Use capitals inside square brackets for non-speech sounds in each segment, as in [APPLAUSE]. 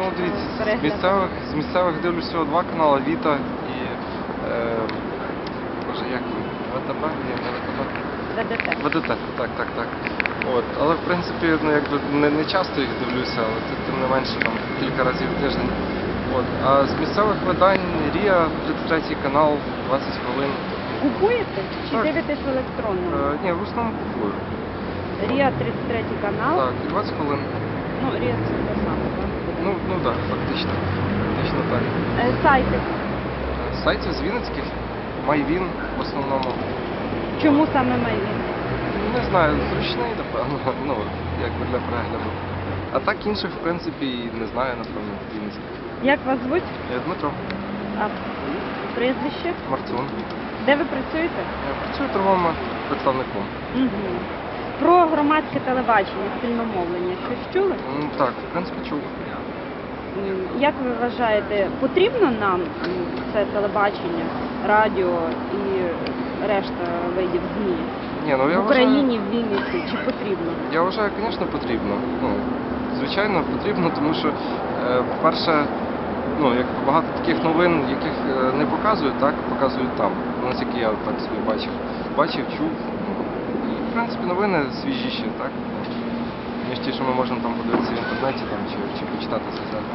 Ну, дивіться, з місцевих, з місцевих дивлюсь всього два канали Віта і. Е, боже, як він? ВТБ? Ні, не ВТБ. ВДТ. ВДТ, так, так, так. От. Але в принципі, ну якби не, не часто їх дивлюся, але тим, тим не менше там кілька разів в тиждень. От. А з місцевих видань Рія, 33 канал, 20 хвилин. Купуєте чи Так. дивитесь в електронному? Е, ні, в основному купую. Рія 33 канал. Так, і 20 хвилин. Ну, Рія це те саме, так? Ну, ну так, фактично. Фактично так. Е, Сайти. З Сайтів з Вінницьких, Майвін в основному. Чому саме Майвін? Не знаю, зручний, напевно, [LAUGHS] ну, якби для перегляду. А так інших, в принципі, і не знаю, напевно, Вінницьких. Як вас звуть? Я Дмитро А прізвище? Марцун. Де ви працюєте? Я працюю торговим представником. Угу. Про громадське телебачення, спільномовлення. Щось чули? Ну, так, в принципі, чув. Як ви вважаєте, потрібно нам це телебачення, радіо і решта видів ЗМІ Ні, ну я в Україні, вважаю, в Вінниці? Чи потрібно? я вважаю, звісно, потрібно. Ну, звичайно, потрібно, тому що, е, по-перше, ну, як багато таких новин, яких е, не показують, так, показують там. Ну, наскільки я так собі бачив. Бачив, чув. Ну, і, в принципі, новини свіжіші, так? Ніж ті, що ми можемо там подивитися в інтернеті там, чи, чи почитати це зараз.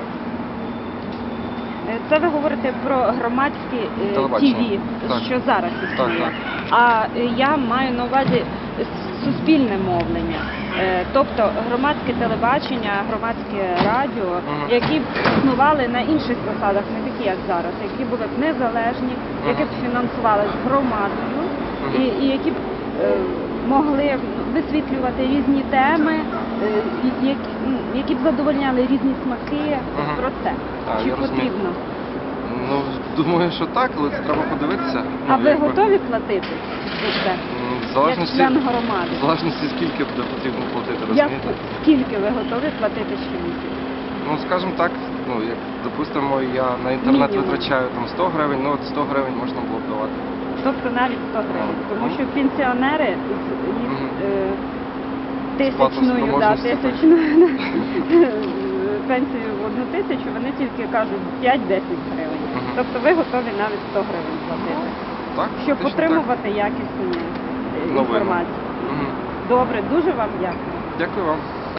Е, Це ви говорите про громадські е, Телебачення. ТВ, Так. що зараз Так, існує. так. А е, я маю на увазі с- суспільне мовлення, Е, тобто громадське телебачення, громадське радіо, Мгм. які б існували на інших засадах, не такі як зараз, які були б незалежні, які б фінансувалися громадою Мгм. і, і які б е, могли висвітлювати різні теми, е, які, які б задовольняли різні смаки. Про це. А, Чи потрібно? Ну, думаю, що так, але це треба подивитися. А Ну, ви якби, готові платити за це? В Як член громади? в залежності скільки буде потрібно платити, Як, розумієте? скільки ви готові платити щомісяця? Ну, скажімо так, ну, як, допустимо, я на інтернет Мінімум. витрачаю там 100 гривень, ну от 100 гривень можна було б давати. Тобто навіть 100 гривень. Тому що пенсіонери їх е, тисячною, да, тисячною [LAUGHS] пенсію в одну тисячу, вони тільки кажуть 5-10 гривень. Тобто ви готові навіть 100 гривень платити, Так, щоб фактично отримувати якісну е, інформацію. Добре, дуже вам дякую. Дякую вам.